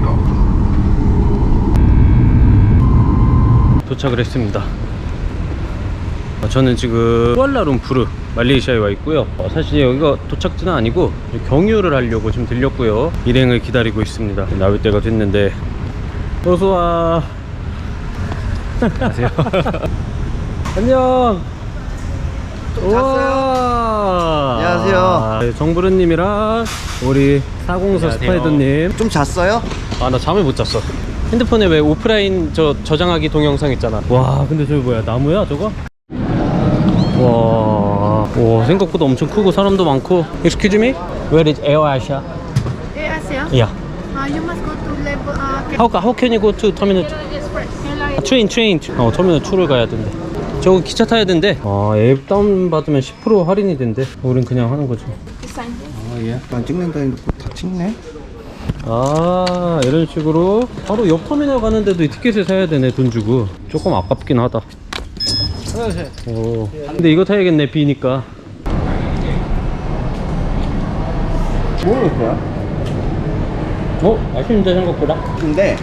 Tango. 도착을 했습니다. 어, 저는 지금 쿠알라룸푸르 말레이시아에 와 있고요. 어, 사실 여기가 도착지는 아니고 경유를 하려고 지금 들렸고요. 일행을 기다리고 있습니다. 나올 때가 됐는데 어서 와. 안녕하세요. 안녕. 우와. 안녕하세요. 네, 정부르님이랑 우리 사공사 스파이더님. 좀 잤어요? 아 나 잠을 못 잤어 핸드폰에 왜 오프라인 저 저장하기 동영상 있잖아 와 근데 저기 뭐야 나무야 저거? 와, 와 생각보다 엄청 크고 사람도 많고 Excuse me? Where is Air Asia? Air Asia? Yeah Uh, you must go to level. Uh, How, how can you go to Terminal 2? Express. Airline. 아, 트레인 트레인 어 터미널 2를 가야 된대 저거 기차 타야 된대 아앱 다운받으면 10% 할인이 된대 우린 그냥 하는 거지 Sign this. 아예 안 찍는다 다 찍네? 아 이런 식으로 바로 옆 터미널 가는데도 이 티켓을 사야 되네 돈 주고 조금 아깝긴 하다 오. 근데 이거 타야겠네 비니까 모르겠어요 어? 아쉬운데 생각보다 근데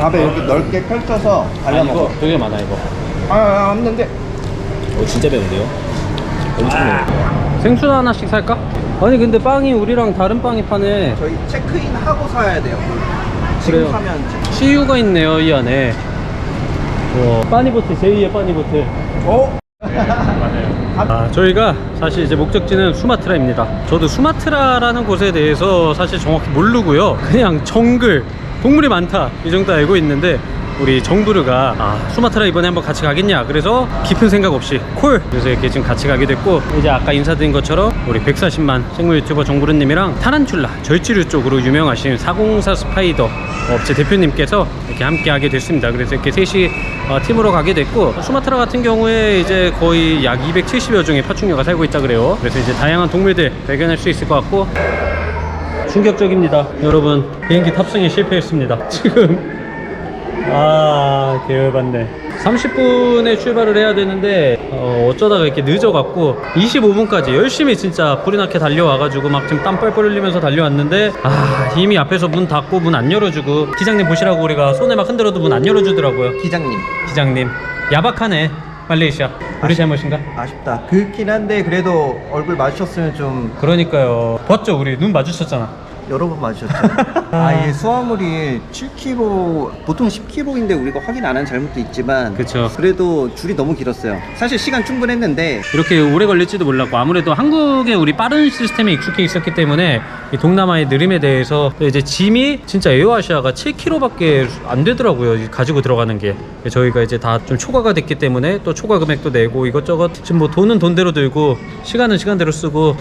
밥에 이렇게 넓게 펼쳐서 발라 먹어 이거 되게 많아 이거 아 없는데 어, 진짜 매운데요? 엄청 매워요. 생수 하나씩 살까? 아니 근데 빵이 우리랑 다른 빵이 파네 저희 체크인 하고 사야 돼요 그래요. 지금 사면 체- CU가 있네요 이 안에 와 빠니보트 제2의 빠니보트 어? 아, 저희가 사실 이제 목적지는 수마트라입니다. 저도 수마트라라는 곳에 대해서 사실 정확히 모르고요. 그냥 정글, 동물이 많다 이 정도 알고 있는데 우리 정부르가 아, 수마트라 이번에 한번 같이 가겠냐? 그래서 깊은 생각 없이 콜! 그래서 이렇게 지금 같이 가게 됐고 이제 아까 인사드린 것처럼 우리 140만 생물 유튜버 정부르님이랑 타란툴라 절지류 쪽으로 유명하신 404 스파이더 업체 대표님께서 이렇게 함께 하게 됐습니다. 그래서 이렇게 셋이 어, 팀으로 가게 됐고 수마트라 같은 경우에 이제 거의 약 270여 종의 파충류가 살고 있다 그래요. 그래서 이제 다양한 동물들 발견할 수 있을 것 같고 충격적입니다. 여러분 비행기 탑승에 실패했습니다. 지금 아 개열받네. 30분에 출발을 해야 되는데 어, 어쩌다가 이렇게 늦어갖고 25분까지 열심히 진짜 불이 나게 달려와가지고 막 지금 땀 뻘뻘 흘리면서 달려왔는데 아 이미 앞에서 문 닫고 문 안 열어주고 기장님 보시라고 우리가 손에 막 흔들어도 문 안 열어주더라고요. 기장님. 기장님. 야박하네 말레이시아. 우리 잘못인가? 아쉽다. 그렇긴 한데 그래도 얼굴 마주쳤으면 좀 그러니까요. 봤죠? 우리 눈 마주쳤잖아 여러 번 마주쳤죠? 아이 수화물이 7kg 보통 10kg인데 우리가 확인 안 한 잘못도 있지만 그쵸. 그래도 줄이 너무 길었어요. 사실 시간 충분했는데 이렇게 오래 걸릴지도 몰랐고 아무래도 한국에 우리 빠른 시스템에 익숙해 있었기 때문에 이 동남아의 느림에 대해서 이제 짐이 진짜 에어아시아가 7kg밖에 안 되더라고요. 가지고 들어가는 게. 저희가 이제 다 좀 초과가 됐기 때문에 또 초과 금액도 내고 이것저것 지금 뭐 돈은 돈대로 들고 시간은 시간대로 쓰고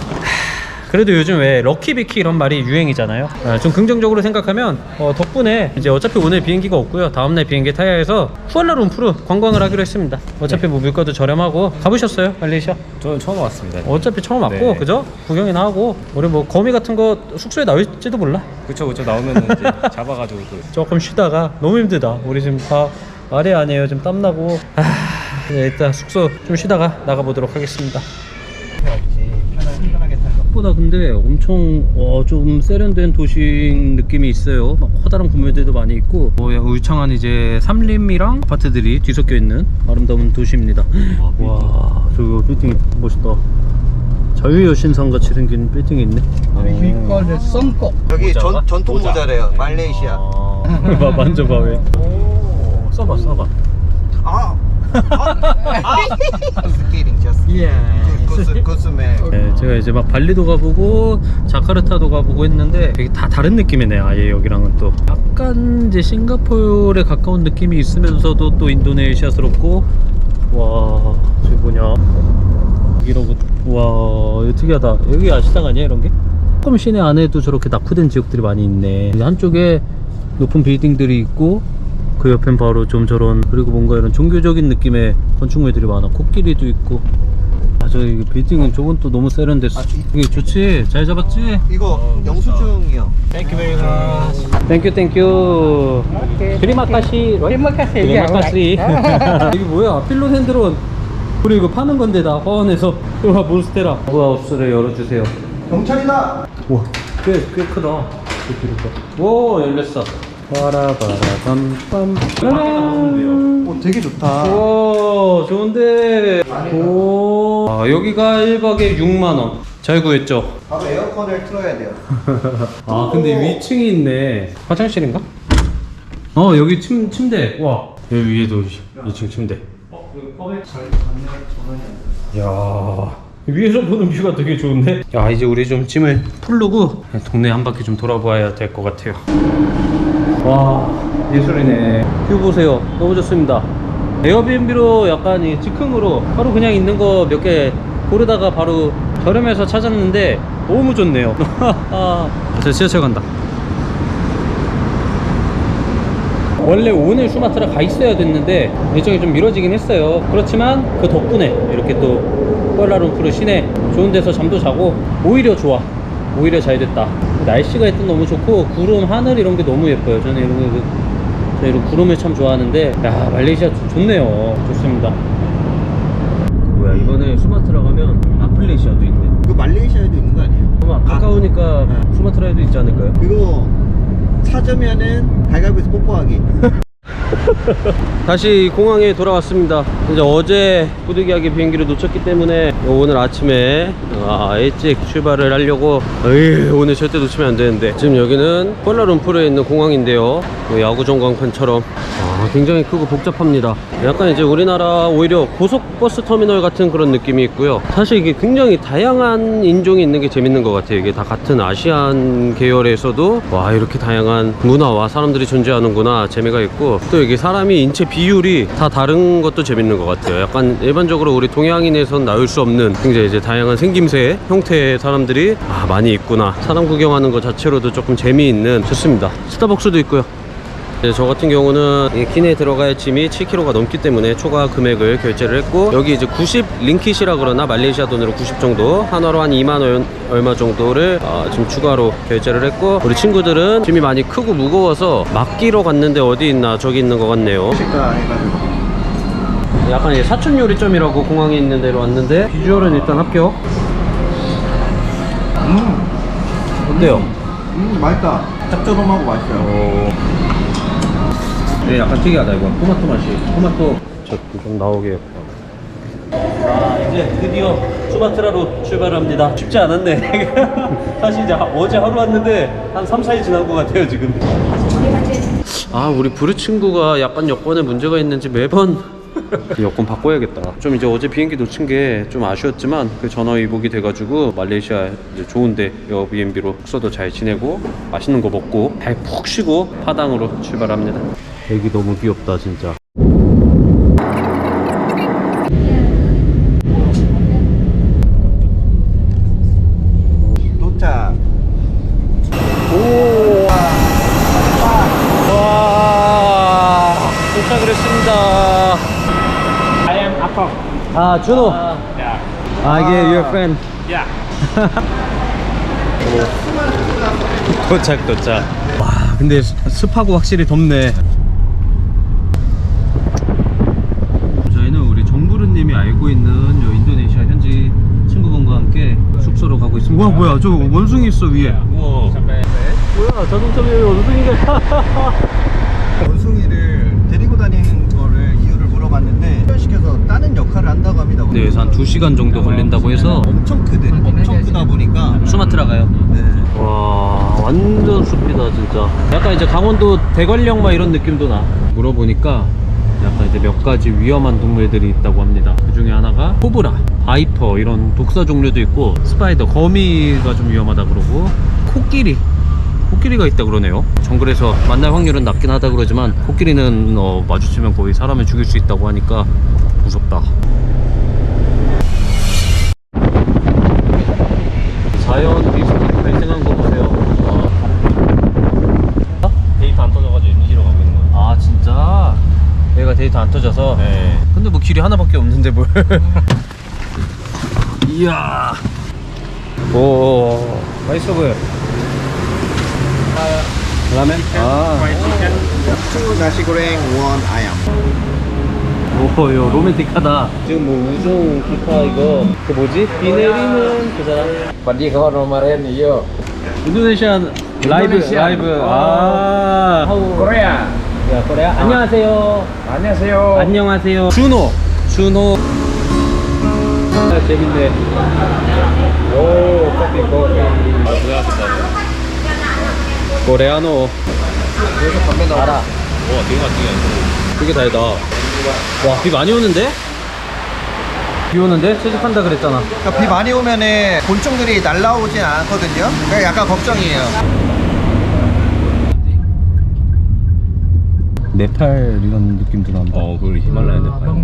그래도 요즘 왜 럭키비키 이런 말이 유행이잖아요. 아, 좀 긍정적으로 생각하면 어, 덕분에 이제 어차피 오늘 비행기가 없고요. 다음날 비행기 타야 해서 쿠알라룸푸르 관광을 하기로 했습니다. 어차피 뭐 물가도 저렴하고 가보셨어요, 말레이시아? 저는 처음 왔습니다. 어차피 처음 왔고 네. 그죠? 구경이나 하고 우리 뭐 거미 같은 거 숙소에 나올지도 몰라. 그쵸, 그쵸. 나오면 이제 잡아가지고 또. 조금 쉬다가 너무 힘들다. 우리 지금 다 말이 아니에요. 지금 땀 나고. 아, 네, 일단 숙소 좀 쉬다가 나가 보도록 하겠습니다. 생각보다 근데 엄청 어, 좀 세련된 도시 느낌이 있어요. 막 커다란 건물들도 많이 있고 뭐 울창한 이제 삼림이랑 아파트들이 뒤섞여 있는 아름다운 도시입니다. 와 저기 빌딩이 멋있다. 자유여신상 같이 생긴 빌딩이 있네. 여기 모자가? 전, 전통 모자. 모자래요 말레이시아 아, 봐 만져봐 왜? 오, 써봐 써봐. 아! Just 예. 구스 구스메 네, 제가 이제 막 발리도 가보고 자카르타도 가보고 했는데 되게 다 다른 느낌이네 아예 여기랑은 또. 약간 이제 싱가포르에 가까운 느낌이 있으면서도 또 인도네시아스럽고. 와 저기 뭐냐. 이러고 와 이거 특이하다. 여기 아시당 아니야 이런 게? 조금 시내 안에도 저렇게 낙후된 지역들이 많이 있네. 한쪽에 높은 빌딩들이 있고 그 옆엔 바로 좀 저런 그리고 뭔가 이런 종교적인 느낌의 건축물들이 많아. 코끼리도 있고. 아 저기 빌딩은 저건 또 너무 세련됐어. 이게 좋지? 잘 잡았지? 이거 영수증이요 Thank you very much. 땡큐 땡큐 드리마카시 드리마카시 드리마카시. 이게 뭐야? 필로센드론. 우리 이거 파는 건데 나 화원에서. 우와 몬스테라. 하우스를 열어주세요. 경찰이다. 우와 꽤, 꽤 크다. 오 열렸어 빠라바라밤밤 오, 되게 좋다. 오 좋은데. 오. 아, 여기가 1박에 6만원. 잘 구했죠? 바로 에어컨을 틀어야 돼요. 아 근데 위층이 있네. 화장실인가? 어 여기 침, 침대. 와. 여기 위에도 2층 침대. 어 여기 컵에 야. 위에서 보는 뷰가 되게 좋은데? 야 이제 우리 좀 짐을 풀르고 동네 한 바퀴 좀 돌아봐야 될 것 같아요 와 예술이네. 뷰 보세요. 너무 좋습니다. 에어비앤비로 약간 이 즉흥으로 바로 그냥 있는 거 몇 개 고르다가 바로 저렴해서 찾았는데 너무 좋네요. 저 지하철 간다. 원래 오늘 수마트라 가 있어야 됐는데 일정이 좀 미뤄지긴 했어요. 그렇지만 그 덕분에 이렇게 또 კვ알라룸푸르 시내 좋은 데서 잠도 자고 오히려 좋아. 오히려 잘 됐다 날씨가 일단 너무 좋고 구름 하늘 이런 게 너무 예뻐요 저는 이런 거저 이런 구름을 참 좋아하는데 야 말레이시아 좋- 좋네요 좋습니다 뭐야 이번에 수마트라 가면 아플레이시아도 있네 그 말레이시아에도 있는 거 아니에요? 그럼 가까우니까 수마트라에도 있지 않을까요? 그거 찾으면은 갈갈비에서 뽀뽀하기. 다시 공항에 돌아왔습니다. 이제 어제 부득이하게 비행기를 놓쳤기 때문에 오늘 아침에 아, 일찍 출발을 하려고 에이, 오늘 절대 놓치면 안 되는데 지금 여기는 콜라룸푸르에 있는 공항인데요. 뭐 야구 전광판처럼 아, 굉장히 크고 복잡합니다. 약간 이제 우리나라 오히려 고속버스 터미널 같은 그런 느낌이 있고요. 사실 이게 굉장히 다양한 인종이 있는 게 재밌는 것 같아요. 이게 다 같은 아시안 계열에서도 와 이렇게 다양한 문화와 사람들이 존재하는구나 재미가 있고 또 여기 사람이 인체 비율이 다 다른 것도 재밌는 것 같아요. 약간 일반적으로 우리 동양인에선 나올 수 없는 굉장히 이제 다양한 생김새 형태의 사람들이 아 많이 있구나. 사람 구경하는 것 자체로도 조금 재미있는 좋습니다. 스타벅스도 있고요. 네, 저 같은 경우는 이 기내에 들어갈 짐이 7kg가 넘기 때문에 초과 금액을 결제를 했고 여기 이제 90 링킷이라 그러나 말레이시아 돈으로 90 정도 한화로 한 2만 원 얼마 정도를 어, 지금 추가로 결제를 했고 우리 친구들은 짐이 많이 크고 무거워서 맡기러 갔는데 어디 있나 저기 있는 것 같네요. 약간 이제 사촌 요리점이라고 공항에 있는 데로 왔는데 비주얼은 일단 합격 음, 어때요? 음, 맛있다. 짭조름하고 맛있어요. 어... 네, 약간 특이하다 이거 토마토 맛이. 토마토. 저좀 나오게 아 이제 드디어 수마트라로 출발합니다. 쉽지 않았네. 사실 이제 하- 어제 하루 왔는데 한 3, 4일 지난 것 같아요 지금. 아 우리 부르 친구가 약간 여권에 문제가 있는지 매번 여권 바꿔야겠다. 좀 이제 어제 비행기 놓친 게 좀 아쉬웠지만 그 전화 위복이 돼가지고 말레이시아 이제 좋은데 에어비앤비로 숙소도 잘 지내고 맛있는 거 먹고 잘 푹 쉬고 파당으로 출발합니다. 애기 너무 귀엽다 진짜 도착. 와 도착을 했습니다 Apple. 아 준호. Yeah. 아 이게 your friend. Yeah. 도착 도착. 와 근데 습- 습하고 확실히 덥네. 저희는 우리 정부르님이 알고 있는 요 인도네시아 현지 친구분과 함께 숙소로 가고 있습니다. 와 뭐야? 저 원숭이 있어 위에. 우와. Sampai 뭐야? 자동차 위에 원숭이가 원숭이를 데리고 다니는 봤는데 훈련시켜서 다른 역할을 한다고 합니다. 네, 그래서 한 2시간 정도 걸린다고 해서 엄청 크대. 엄청 크다 보니까. 수마트라 가요? 네. 와 완전 숲이다 진짜. 약간 이제 강원도 대관령 막 이런 느낌도 나. 물어보니까 약간 이제 몇 가지 위험한 동물들이 있다고 합니다. 그 중에 하나가 코브라, 바이퍼 이런 독사 종류도 있고 스파이더, 거미가 좀 위험하다 그러고 코끼리 코끼리가 있다 그러네요 정글에서 만날 확률은 낮긴 하다 그러지만 코끼리는 어, 마주치면 거의 사람을 죽일 수 있다고 하니까 무섭다 자연 리스크 발생한 거 보세요 와. 데이터 안 터져가지고 임시로 가고 있는 거예요. 아 진짜? 얘가 데이터 안 터져서? 네. 근데 뭐 길이 하나밖에 없는데 뭘 이야 오 맛있어 보여 라면? 아 친구 나시 고랭 원 아얌. 오, 이거 로맨틱하다. 지금 뭐 우중 기파 이거 그 뭐지? 비 내리는 그 사람. Padi kau nomor ini yo. 인도네시안 라이브 인도네시아. 라이브 어. 아 Korea. 야 코레아 안녕하세요 안녕하세요. 안녕하세요 준호 준호 아, 재밌네 오, 커피, 커피. 아, 고생하셨다. 코레아노 여기서 담배 나와. 와, 되게 맛있게 그게 다이다 와비 많이 오는데? 비 오는데? 채집한다 그랬잖아 그러니까 비 많이 오면은 곤충들이 날라오진 않거든요. 그러니까 약간 걱정이에요. 네팔 이런 느낌도 난다 어, 그걸 히말라야 네팔.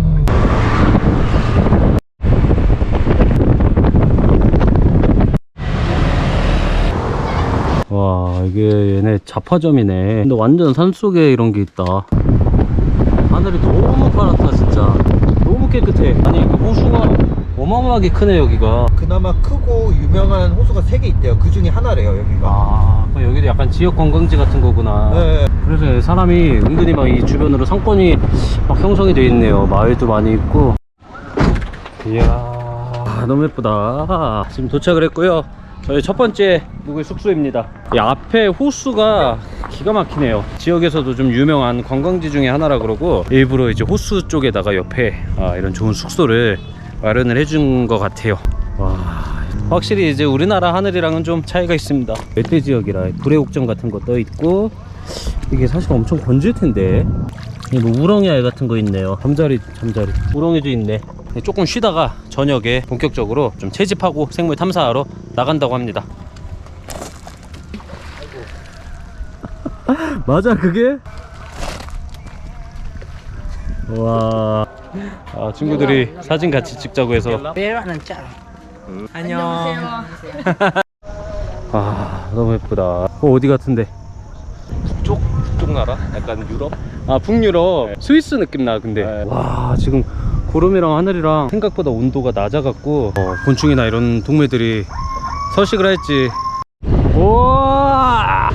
와 이게 얘네 자파점이네. 근데 완전 산속에 이런 게 있다. 하늘이 너무 파랗다 진짜. 너무 깨끗해. 아니 그 호수가 어마어마하게 크네 여기가. 그나마 크고 유명한 호수가 세개 있대요. 그 중에 하나래요, 여기가. 아 그럼 여기도 약간 지역 관광지 같은 거구나. 네. 그래서 사람이 은근히 막 이 주변으로 상권이 막 형성이 돼 있네요. 마을도 많이 있고. 이야 아, 너무 예쁘다. 지금 도착을 했고요 저희 첫 번째 묵을 숙소입니다. 이 앞에 호수가 기가 막히네요. 지역에서도 좀 유명한 관광지 중에 하나라 그러고 일부러 이제 호수 쪽에다가 옆에 아, 이런 좋은 숙소를 마련을 해준 것 같아요. 와 확실히 이제 우리나라 하늘이랑은 좀 차이가 있습니다. 외대 지역이라 불의 옥정 같은 거 떠 있고 이게 사실 엄청 건질 텐데. 이뭐 우렁이 알 같은 거 있네요. 잠자리 잠자리. 우렁이도 있네 네, 조금 쉬다가 저녁에 본격적으로 좀 채집하고 생물 탐사하러 나간다고 합니다. 맞아 그게? 와. 아, 친구들이 사진 같이 찍자고 해서. 아 너무 예쁘다. 어, 어디 같은데? 북쪽? 북쪽 나라? 약간 유럽? 아 북유럽. 스위스 느낌 나 근데. 네. 와 지금 구름이랑 하늘이랑 생각보다 온도가 낮아갖고 어, 곤충이나 이런 동물들이 서식을 할지. 우와!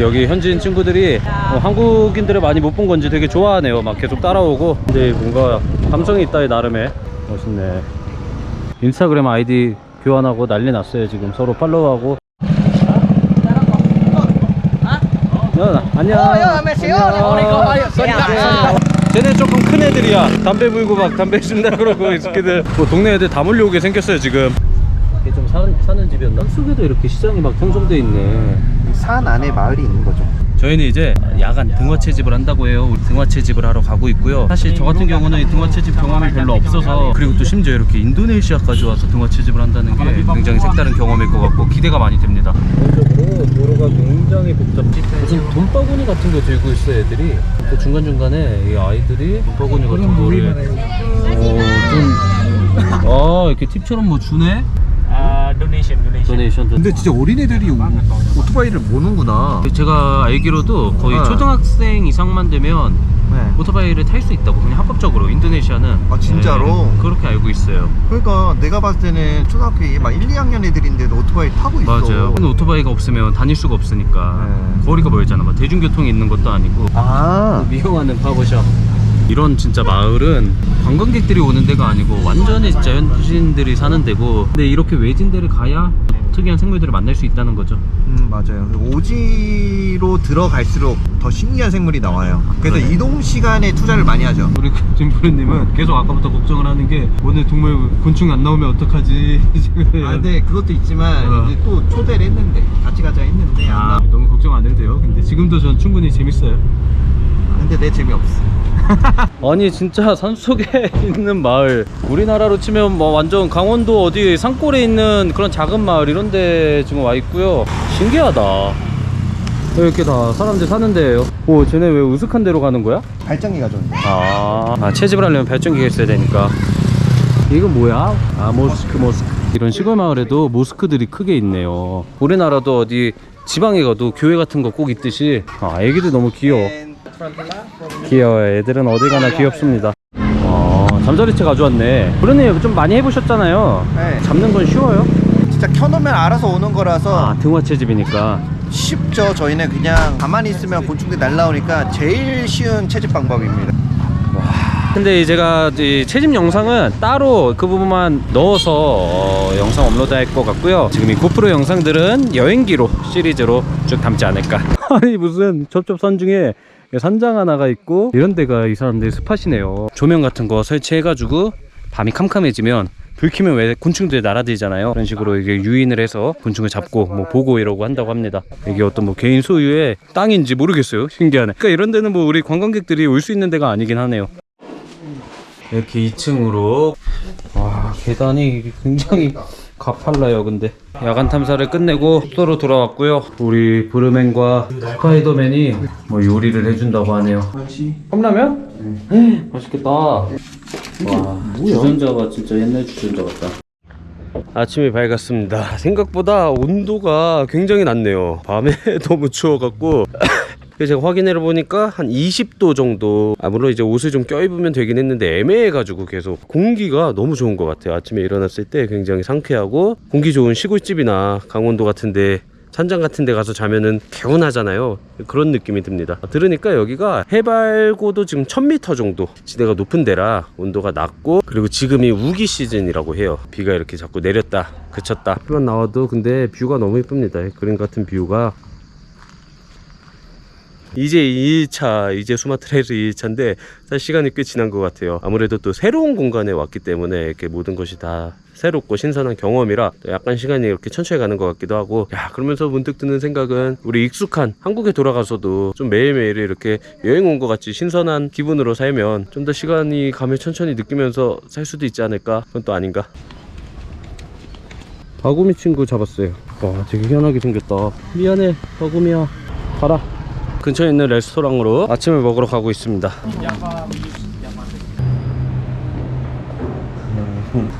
여기 현지인 친구들이 어, 한국인들을 많이 못 본 건지 되게 좋아하네요. 막 계속 따라오고. 근데 뭔가 감성이 있다 나름의. 멋있네. 인스타그램 아이디 교환하고 난리 났어요 지금. 서로 팔로우하고. 야, 안녕. 안녕. 쟤네 조금 큰 애들이야. 담배 불고 막 담배 핀다 그러고 이 새끼들. 뭐 동네 애들 다 몰려오게 생겼어요 지금. 이게 좀 사는, 사는 집이었나? 속에도 이렇게 시장이 막 형성돼 있네. 산 안에 마을이 있는 거죠. 저희는 이제 야간 등화 채집을 한다고 해요. 우리 등화 채집을 하러 가고 있고요. 사실 저 같은 경우는 이 등화 채집 경험이 별로 없어서 그리고 또 심지어 이렇게 인도네시아까지 와서 등화 채집을 한다는 게 굉장히 색다른 경험일 것 같고 기대가 많이 됩니다. 전적으로 도로가 굉장히 복잡해. 무슨 돈바구니 같은 거 들고 있어 애들이. 또 중간 중간에 이 아이들이 돈바구니 같은 거를 어좀 아, 이렇게 팁처럼 뭐 주네? 아, 도네이션, 도네이션. 도네이션 근데 진짜 어린애들이 오- 오토바이를 모는구나. 제가 알기로도 거의 네. 초등학생 이상만 되면 네. 오토바이를 탈 수 있다고 그냥 합법적으로 인도네시아는 아, 진짜로? 네, 그렇게 알고 있어요 그러니까 내가 봤을 때는 초등학교 막 1, 2학년 애들인데도 오토바이 타고 있어. 맞아요 근데 오토바이가 없으면 다닐 수가 없으니까 네. 거리가 멀잖아 막 대중교통이 있는 것도 아니고 아. 미용하는 바버샵 이런 진짜 마을은 관광객들이 오는 데가 아니고 완전히 진짜 현지인들이 사는 데고 근데 이렇게 외진 데를 가야 특이한 생물들을 만날 수 있다는 거죠 음 맞아요. 오지로 들어갈수록 더 신기한 생물이 나와요. 그래서 그러네. 이동 시간에 투자를 많이 하죠. 우리 김프로님은 계속 아까부터 걱정을 하는 게 오늘 동물 곤충 안 나오면 어떡하지 아, 근데 그것도 있지만 어. 이제 또 초대를 했는데 같이 가자 했는데 안 아, 나. 너무 걱정 안 해도 돼요. 근데 지금도 전 충분히 재밌어요. 근데 내 재미없어. 아니 진짜 산속에 있는 마을. 우리나라로 치면 뭐 완전 강원도 어디 산골에 있는 그런 작은 마을 이런 데 지금 와 있고요. 신기하다. 이렇게 다 사람들 사는 데예요? 오 쟤네 왜 우슥한 데로 가는 거야? 발전기가 좀. 아, 아 채집을 하려면 발전기가 있어야 되니까. 이건 뭐야? 아 모스크 모스크. 이런 시골 마을에도 모스크들이 크게 있네요. 우리나라도 어디 지방에 가도 교회 같은 거 꼭 있듯이. 아 애기들 너무 귀여워 귀여워요 애들은 어디 가나 귀엽습니다 어, 잠자리채 가져왔네 그러네 좀 많이 해보셨잖아요 네. 잡는 건 쉬워요? 진짜 켜놓으면 알아서 오는 거라서 아 등화 채집이니까 쉽죠. 저희는 그냥 가만히 있으면 곤충들이 날라오니까 제일 쉬운 채집 방법입니다. 근데 제가 이 채집 영상은 따로 그 부분만 넣어서 어, 영상 업로드 할 것 같고요. 지금 이 고프로 영상들은 여행기로 시리즈로 쭉 담지 않을까. 아니 무슨 접접산 중에 산장 하나가 있고 이런 데가 이 사람들 스팟이네요. 조명 같은 거 설치해가지고 밤이 캄캄해지면 불 켜면 왜 곤충들이 날아들잖아요. 그런 식으로 이게 유인을 해서 곤충을 잡고 뭐 보고 이러고 한다고 합니다. 이게 어떤 뭐 개인 소유의 땅인지 모르겠어요. 신기하네. 그러니까 이런 데는 뭐 우리 관광객들이 올 수 있는 데가 아니긴 하네요. 이렇게 2층으로 와 계단이 굉장히 가팔라요 근데. 야간 탐사를 끝내고 숙소로 돌아왔고요. 우리 브르맨과 스파이더맨이 뭐 요리를 해준다고 하네요. 컵라면? 맛있겠다. 와 주전자가 진짜 옛날 주전자 같다. 아침이 밝았습니다. 생각보다 온도가 굉장히 낮네요. 밤에 너무 추워갖고 그래서 제가 확인해 보니까 한 20도 정도 아 물론 이제 옷을 좀 껴입으면 되긴 했는데 애매해 가지고 계속 공기가 너무 좋은 것 같아요. 아침에 일어났을 때 굉장히 상쾌하고 공기 좋은 시골집이나 강원도 같은데 산장 같은 데 가서 자면은 개운하잖아요. 그런 느낌이 듭니다. 들으니까 여기가 해발고도 지금 1000m 정도 지대가 높은 데라 온도가 낮고 그리고 지금이 우기 시즌이라고 해요. 비가 이렇게 자꾸 내렸다 그쳤다. 비만 나와도 근데 뷰가 너무 예쁩니다. 그림 같은 뷰가 이제 2일차 이제 수마 트레에서 2일차인데 사실 시간이 꽤 지난 것 같아요. 아무래도 또 새로운 공간에 왔기 때문에 이렇게 모든 것이 다 새롭고 신선한 경험이라 또 약간 시간이 이렇게 천천히 가는 것 같기도 하고 야 그러면서 문득 드는 생각은 우리 익숙한 한국에 돌아가서도 좀 매일매일 이렇게 여행 온 것 같이 신선한 기분으로 살면 좀 더 시간이 가면 천천히 느끼면서 살 수도 있지 않을까? 그건 또 아닌가? 바구미 친구 잡았어요. 와 되게 희한하게 생겼다. 미안해 바구미야. 가라 근처에 있는 레스토랑으로 아침을 먹으러 가고 있습니다.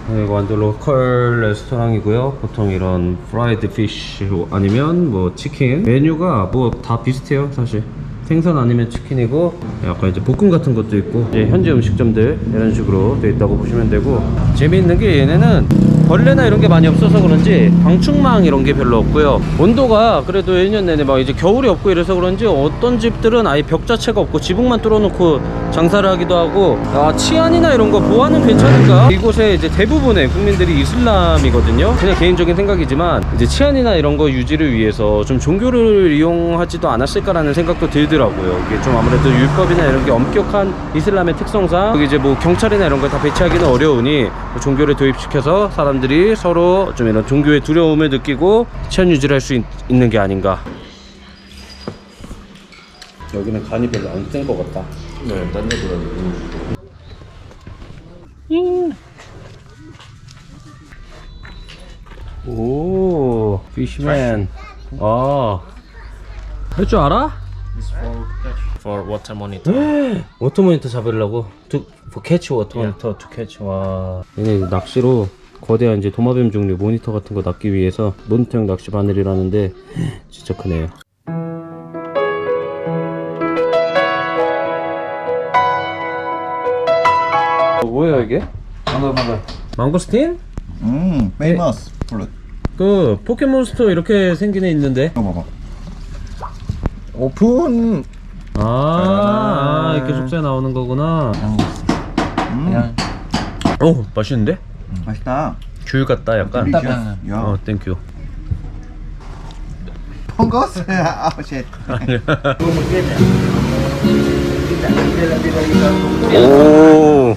네, 이거 완전 로컬 레스토랑이고요. 보통 이런 프라이드 피쉬 아니면 뭐 치킨 메뉴가 뭐 다 비슷해요, 사실. 생선 아니면 치킨이고 약간 이제 볶음 같은 것도 있고 이제 현지 음식점들 이런 식으로 돼 있다고 보시면 되고. 재미있는 게 얘네는 벌레나 이런 게 많이 없어서 그런지 방충망 이런 게 별로 없고요. 온도가 그래도 1년 내내 막 이제 겨울이 없고 이래서 그런지 어떤 집들은 아예 벽 자체가 없고 지붕만 뚫어놓고 장사를 하기도 하고. 아 치안이나 이런 거 보안은 괜찮은가? 이곳에 이제 대부분의 국민들이 이슬람이거든요. 그냥 개인적인 생각이지만 이제 치안이나 이런 거 유지를 위해서 좀 종교를 이용하지도 않았을까라는 생각도 들더라고요 이게 좀 아무래도 율법이나 이런 게 엄격한 이슬람의 특성상 이제 뭐 경찰이나 이런 걸 다 배치하기는 어려우니 뭐 종교를 도입시켜서 사람들이 서로 좀 이런 종교의 두려움을 느끼고 치안 유지를 할 수 있는 게 아닌가. 여기는 간이 별로 안 센 것 같다. 네, 딴 데보다 오, 피시맨. 아, 할 줄 알아? For water monitor. 워터 모니터 잡으려고 to, for catch 워터 모니터 to catch 와 얘네 낚시로 거대한 이제 도마뱀 종류 모니터 같은 거 낚기 위해서 모니터형 낚시 바늘이라는데 진짜 크네요 어, 뭐야 이게? 망고 망고 망고스틴? 음, 페이머스 플룻. 그 포켓몬스터 이렇게 생긴 애 있는데 이거 봐봐. 오픈. 아, 아 이렇게 속세 나오는 거구나 음, 오 맛있는데? 맛있다. 귤 같다 약간. 야, 어 땡큐 펑거스. 아, 쉣. 오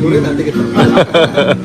노래는 안 되겠다.